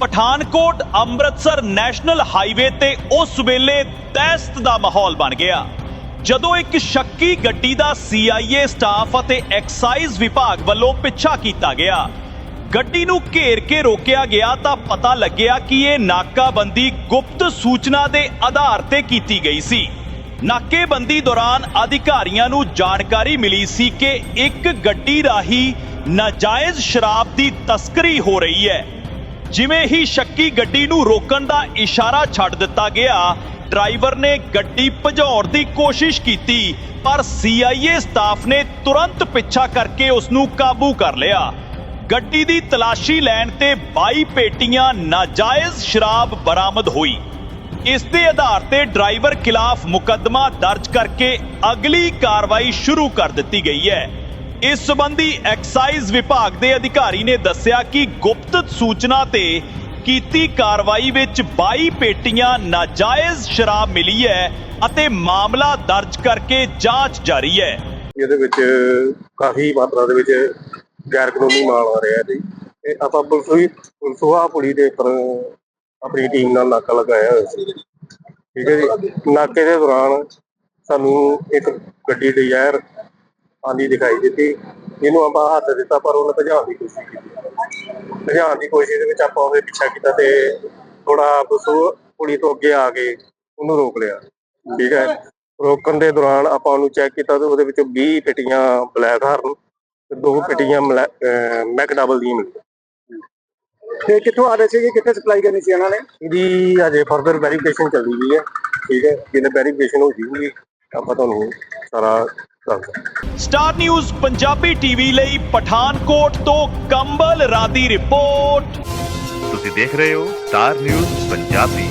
Pathankot Amritsar national highway ਤੇ ਉਸ ਵੇਲੇ ਦਹਿਸ਼ਤ ਦਾ ਮਾਹੌਲ ਬਣ ਗਿਆ। ਜਦੋਂ ਇੱਕ ਸ਼ੱਕੀ ਗੱਡੀ ਦਾ CIA ਸਟਾਫ ਅਤੇ ਐਕਸਾਈਜ਼ ਵਿਭਾਗ ਵੱਲੋਂ ਪਿੱਛਾ ਕੀਤਾ ਗਿਆ, ਗੱਡੀ ਨੂੰ ਘੇਰ ਕੇ ਰੋਕਿਆ ਗਿਆ ਤਾਂ ਪਤਾ ਲੱਗਿਆ ਕਿ ਇਹ ਨਾਕਾਬੰਦੀ ਗੁਪਤ ਸੂਚਨਾ ਦੇ ਆਧਾਰ ਤੇ ਕੀਤੀ ਗਈ ਸੀ। ਨਾਕੇਬੰਦੀ ਦੌਰਾਨ ਅਧਿਕਾਰੀਆਂ ਨੂੰ ਜਾਣਕਾਰੀ ਮਿਲੀ ਸੀ ਕਿ ਇੱਕ ਗੱਡੀ ਰਾਹੀਂ ਨਾਜਾਇਜ਼ ਸ਼ਰਾਬ ਦੀ ਤਸਕਰੀ ਹੋ ਰਹੀ ਹੈ। ਜਿਵੇਂ ਹੀ ਸ਼ੱਕੀ ਗੱਡੀ ਨੂੰ ਰੋਕਣ ਦਾ ਇਸ਼ਾਰਾ ਛੱਡ ਦਿੱਤਾ ਗਿਆ, ਡਰਾਈਵਰ ਨੇ ਗੱਡੀ ਭਜਾਉਣ ਦੀ ਕੋਸ਼ਿਸ਼ ਕੀਤੀ, ਪਰ CIA ਸਟਾਫ ਨੇ ਤੁਰੰਤ ਪਿੱਛਾ ਕਰਕੇ ਉਸ ਨੂੰ ਕਾਬੂ ਕਰ ਲਿਆ। ਗੱਡੀ ਦੀ ਤਲਾਸ਼ੀ ਲੈਣ ਤੇ 22 ਪੇਟੀਆਂ ਨਾਜਾਇਜ਼ ਸ਼ਰਾਬ ਬਰਾਮਦ ਹੋਈ। ਇਸ ਦੇ ਆਧਾਰ ਤੇ ਡਰਾਈਵਰ ਖਿਲਾਫ ਮੁਕੱਦਮਾ ਦਰਜ ਕਰਕੇ ਅਗਲੀ ਕਾਰਵਾਈ ਸ਼ੁਰੂ ਕਰ ਦਿੱਤੀ ਗਈ ਹੈ। ਇਸ ਸਬੰਧੀ ਐਕਸਾਈਜ਼ ਵਿਭਾਗ ਦੇ ਅਧਿਕਾਰੀ ਨੇ ਦੱਸਿਆ ਕਿ ਗੁਪਤ ਸੂਚਨਾ ਤੇ ਕੀਤੀ ਕਾਰਵਾਈ ਵਿੱਚ 22 ਪੇਟੀਆਂ ਨਾਜਾਇਜ਼ ਸ਼ਰਾਬ ਮਿਲੀ ਹੈ ਅਤੇ ਮਾਮਲਾ ਦਰਜ ਕਰਕੇ ਜਾਂਚ ਜਾਰੀ ਹੈ। ਇਹਦੇ ਵਿੱਚ ਕਾਫੀ ਮਾਤਰਾ ਦੇ ਵਿੱਚ ਗੈਰ ਕਾਨੂੰਨੀ ਮਾਲ ਆ ਰਿਹਾ ਜੀ। ਤੇ ਆਪਾਂ ਪੁਲਿਸ ਵੀ ਪੁਲਿਸਵਾ ਪੁਲੀ ਦੇ ਉੱਪਰ ਆਪਣੀ ਟੀਮ ਨਾਲ ਨਾਕਾ ਲਗਾਇਆ ਹੋਇਆ ਸੀ। ਠੀਕ ਹੈ ਜੀ। ਨਾਕੇ ਦੇ ਦੌਰਾਨ ਸਾਨੂੰ ਇੱਕ ਗੱਡੀ ਡਿਜ਼ਾਇਰ ਆਂਦੀ ਦਿਖਾਈ ਦਿੱਤੀ। ਇਹਨੂੰ ਆਪਾਂ ਹੱਥ ਦਿੱਤਾ ਪਰ ਉਹਨੇ ਭਜਾਉਣ ਦੀ ਕੋਸ਼ਿਸ਼ ਕੀਤੀ। ਭਜਾਉਣ ਦੀ ਕੋਸ਼ਿਸ਼ ਦੇ ਵਿੱਚ ਆਪਾਂ ਉਹਦੇ ਪਿੱਛਾ ਕੀਤਾ ਤੇ ਥੋੜਾ ਬਸੂ ਪੁਲੀ ਤੋਂ ਅੱਗੇ ਆ ਕੇ ਉਹਨੂੰ ਰੋਕ ਲਿਆ। ਠੀਕ ਹੈ? ਰੋਕਣ ਦੇ ਦੌਰਾਨ ਆਪਾਂ ਉਹਨੂੰ ਚੈੱਕ ਕੀਤਾ ਤੇ ਉਹਦੇ ਵਿੱਚੋਂ 20 ਪੇਟੀਆਂ ਬਲੈਕ ਹਾਰਨ ਤੇ ਦੋ ਪੇਟੀਆਂ ਮੈਕਡਬਲ ਦੀਆਂ ਮਿਲੀਆਂ। ਤੇ ਕਿੱਥੋਂ ਆ ਰਹੇ ਸੀ ਕਿੱਥੇ ਸਪਲਾਈ ਕਰਨੀ ਸੀ ਇਹਨਾਂ ਨੇ? ਇਹਦੀ ਅਜੇ ਫਰਦਰ ਵੈਰੀਫਿਕੇਸ਼ਨ ਚੱਲਦੀ ਹੈ। ਠੀਕ ਹੈ? ਜਿਹਨੇ ਵੈਰੀਫਿਕੇਸ਼ਨ ਹੋ ਜੂਗੀ ਆਪਾਂ ਤੁਹਾਨੂੰ ਸਾਰਾ ਸਟਾਰ ਨਿਊਜ਼ ਪੰਜਾਬੀ ਟੀਵੀ ਲਈ ਪਠਾਨਕੋਟ ਤੋਂ ਕੰਬਲ ਰਾਦੀ ਰਿਪੋਰਟ। ਤੁਸੀਂ ਦੇਖ ਰਹੇ ਹੋ ਸਟਾਰ ਨਿਊਜ਼ ਪੰਜਾਬੀ।